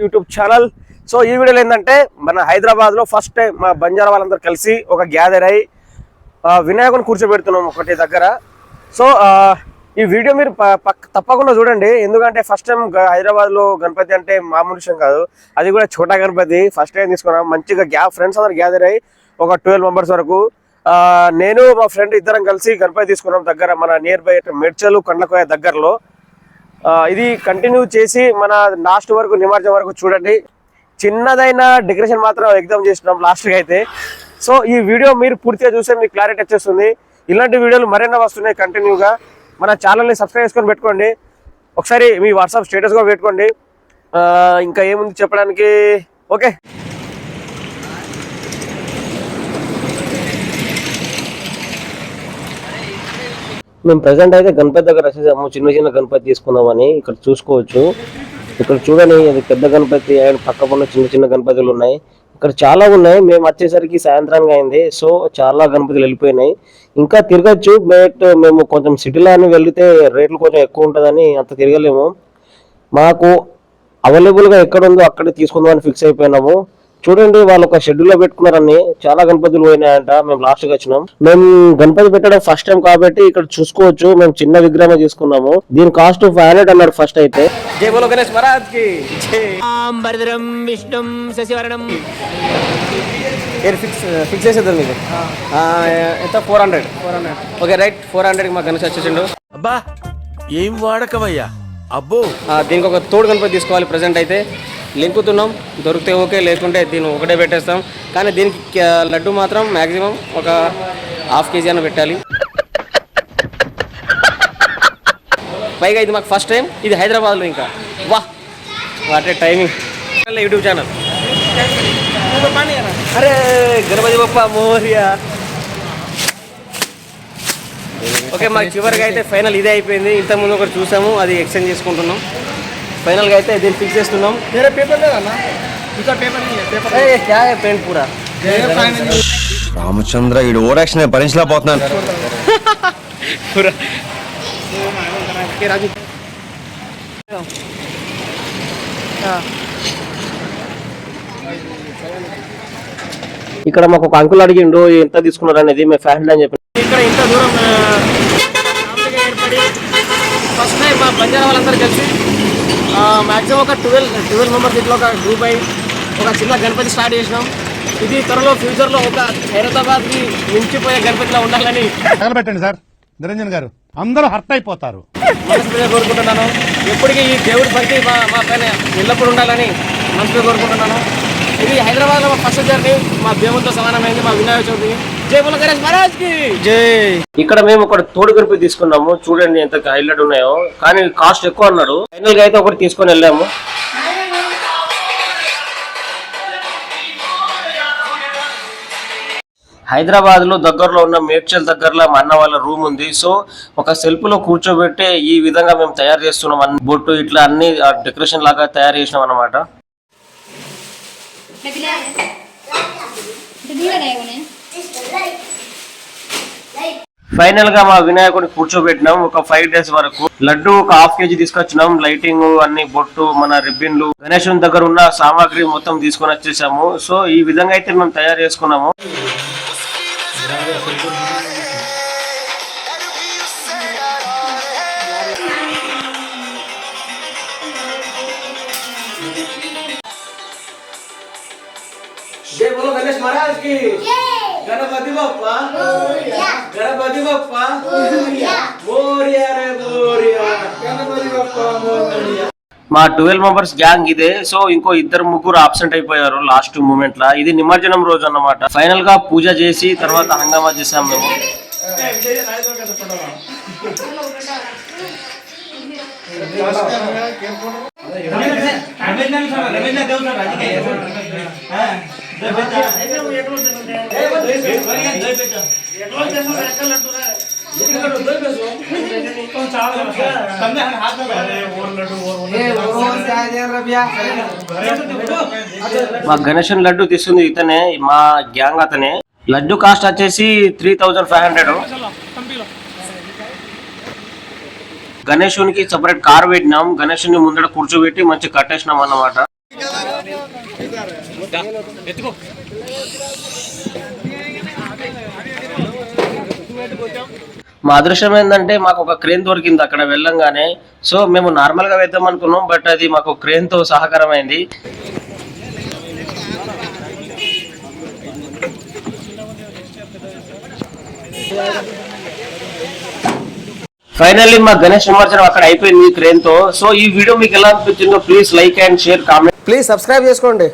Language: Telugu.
YouTube channel. సో ఈ వీడియోలో ఏంటంటే మన హైదరాబాద్లో ఫస్ట్ టైం మా బంజారా వాళ్ళందరూ కలిసి ఒక గ్యాదర్ అయ్యి వినాయకుని కూర్చోబెడుతున్నాం ఒకటి దగ్గర. సో ఈ వీడియో మీరు ప- తప్పకుండా చూడండి. ఎందుకంటే ఫస్ట్ టైం హైదరాబాద్లో గణపతి అంటే మామూలు విషయం కాదు. అది కూడా చోటా గణపతి. ఫస్ట్ టైం తీసుకున్నాం. మంచిగా గ్యా ఫ్రెండ్స్ అందరు గ్యాదర్ అయ్యి ఒక ట్వెల్వ్ మెంబర్స్ వరకు. నేను మా ఫ్రెండ్ ఇద్దరం కలిసి గణపతి తీసుకున్నాం దగ్గర మన నియర్ బై మెడ్చలు కొండకోయ దగ్గరలో. ఇది కంటిన్యూ చేసి మన లాస్ట్ వరకు నిమజ్జనం వరకు చూడండి. చిన్నదైన డెకరేషన్ మాత్రం ఎగ్జామ్ చేసినాం లాస్ట్కి అయితే. సో ఈ వీడియో మీరు పూర్తిగా చూస్తే మీకు క్లారిటీ వచ్చేస్తుంది. ఇలాంటి వీడియోలు మరెన్నో వస్తున్నాయి కంటిన్యూగా మన ఛానల్ని సబ్స్క్రైబ్ చేసుకొని పెట్టుకోండి. ఒకసారి మీ వాట్సాప్ స్టేటస్ కూడా పెట్టుకోండి. ఇంకా ఏముంది చెప్పడానికి? ఓకే. మేము ప్రజెంట్ అయితే గణపతి దగ్గర వచ్చేసాము చిన్న చిన్న గణపతి తీసుకుందామని ఇక్కడ చూసుకోవచ్చు. ఇక్కడ చూడండి అది పెద్ద గణపతి అండ్ పక్క పన్న చిన్న చిన్న గణపతులు ఉన్నాయి. ఇక్కడ చాలా ఉన్నాయి మేము వచ్చేసరికి సాయంత్రంగా అయింది. సో చాలా గణపతులు వెళ్ళిపోయినాయి. ఇంకా తిరగచ్చు బట్ మేము కొంచెం సిటీలో అని వెళ్తే రేట్లు కొంచెం ఎక్కువ ఉంటుందని అంత తిరగలేము. మాకు అవైలబుల్గా ఎక్కడ ఉందో అక్కడే తీసుకుందామని ఫిక్స్ అయిపోయినాము. చూడండి వాళ్ళు ఒక షెడ్యూల్లో పెట్టుకున్నారని చాలా గణపతులు పోయినాయంట. మేము లాస్ట్గా వచ్చినాం. మేము గణపతి పెట్టడం ఫస్ట్ టైం కాబట్టి ఇక్కడ చూసుకోవచ్చు. మేము చిన్న విగ్రహం తీసుకున్నాము. దీని కాస్ట్ ఫైవ్ హండ్రెడ్ అన్నాడు ఫస్ట్ అయితే. జై బోలో గణేష్ మహారాజ్కి. భరద్రం విష్ణుం శశివరణం. ఫిక్స్ ఫిక్స్ చేసేద్దాం మీకు ఆ, ఎంత? Four hundred four hundred okay right four hundred మా గణేష్ వచ్చేసిండు. అబ్బా ఏం వాడకవయ్యా అబ్బో. ఆ, దీనికి ఒక తోడు గణపతి తీసుకోవాలి ప్రజెంట్ అయితే. లింకుతున్నాం దొరికితే ఓకే లేకుంటే దీన్ని ఒకటే పెట్టేస్తాం. కానీ దీనికి లడ్డు మాత్రం మ్యాక్సిమం ఒక హాఫ్ కేజీ అయినా పెట్టాలి. పైగా ఇది మాకు ఫస్ట్ టైం ఇది హైదరాబాద్లో ఇంకా. వా వాటే టైమింగ్ యూట్యూబ్ ఛానల్ అరే గణపతి బప్ప మోరియా. ఓకే మాకు చివరిగా అయితే ఫైనల్ ఇదే అయిపోయింది. ఇంతకుముందు ఒకటి చూసాము అది ఎక్స్చేంజ్ చేసుకుంటున్నాం. ఫైనల్గా అయితే దీన్ని ఫిక్స్ చేస్తున్నాం. వేరే పేపర్ లేదన్నా ఇంకా పేపర్ పేపర్ పెయింట్ కూడా. రామచంద్ర ఈడు ఓరాక్షన్ భరించలేకపోతున్నాను ఇక్కడ మాకు ఒక అంకుల్ అడిగిండు ఎంత తీసుకున్నారు అనేది మేము ఫ్యామిలీ అని చెప్పి. ఇక్కడ ఇంత దూరం ఏర్పడి ఫస్ట్ టైం మా బంజారా వాళ్ళందరూ కలిసి మ్యాక్సిమం ఒక ట్వెల్వ్ ట్వెల్వ్ మెంబర్స్ ఇట్లా ఒక గ్రూప్ అయి ఒక చిన్న గణపతి స్టార్ట్ చేసినాం. ఇది త్వరలో ఫ్యూచర్లో ఒక హైదరాబాద్కి మించిపోయే గణపతిలా ఉండాలని తగలబెట్టండి సార్. నిరంజన్ గారు అందరూ హర్ట్ అయిపోతారు. కోరుకుంటున్నాను. ఎప్పటికీ ఈ దేవుడి భక్తి మా మా పైన ఎల్లప్పుడూ ఉండాలని మనస్ఫూర్తిగా కోరుకుంటున్నాను. ఇది హైదరాబాద్లో మా ఫస్ట్ జర్నీ మా దేవునితో సమానమైంది మా వినాయక చవితి. ఇక్కడ మేము ఒక తోడు గణపతి తీసుకున్నాము. చూడండి ఎంత హైలైట్ ఉన్నాయో. కానీ కాస్ట్ ఎక్కువ అన్నాడు. ఫైనల్గా అయితే ఒకటి తీసుకొని వెళ్ళాము. హైదరాబాద్లో దగ్గరలో ఉన్న మేడ్చల్ దగ్గరలో మా అన్న వాళ్ళ రూమ్ ఉంది. సో ఒక సెల్ఫ్లో కూర్చోబెట్టి ఈ విధంగా మేము తయారు చేస్తున్నాం. అన్ని బొట్టు ఇట్లా అన్ని డెకరేషన్ లాగా తయారు చేసినాం అన్నమాట. ఫైనల్గా మా వినాయకుడిని కూర్చోబెట్టినాం. ఒక ఫైవ్ డేస్ వరకు లడ్డు ఒక హాఫ్ కేజీ తీసుకొచ్చినాం. లైటింగ్ అన్ని బొట్టు మన రిబ్బిన్లు. గణేశుని దగ్గర ఉన్న సామాగ్రి మొత్తం తీసుకొని వచ్చేసాము. సో ఈ విధంగా అయితే మేము తయారు చేసుకున్నాము. జై బోలో గణేష్ మహారాజ్కి గణపతి బప్ప గణపతి బప్ప మోరియా రే మోరియా గణపతి బప్ప మోరియా మా ట్వెల్వ్ మెంబర్స్ గ్యాంగ్ ఇదే సో ఇంకో ఇద్దరు ముగ్గురు అబ్సెంట్ అయిపోయారు లాస్ట్ మూమెంట్ లా ఇది నిమజ్జనం రోజు అన్నమాట ఫైనల్గా పూజ చేసి తర్వాత హంగామా చేసాం మేము మా గణేషన్ లడ్డు తీసుకుంది ఇతనే మా గ్యాంగ్ అతనే. లడ్డు కాస్ట్ వచ్చేసి త్రీ థౌజండ్ ఫైవ్ హండ్రెడ్ గణేశునికి సపరేట్ కార్ పెట్టినాం. గణేశుని ముందర కూర్చోబెట్టి మంచి కట్టేసినాం అన్నమాట. మా అదృష్టం ఏంటంటే మాకు ఒక క్రేన్ దొరికింది అక్కడ వెళ్ళంగానే. సో మేము నార్మల్గా వేద్దాం అనుకున్నాం బట్ అది మాకు క్రేన్తో సహకారమైంది. ఫైనల్లీ మా గణేష్ నిమజ్జనం అక్కడ అయిపోయింది క్రేన్తో సో ఈ వీడియో మీకు ఎలా అనిపించిందో please like and share comment please subscribe చేసుకోండి.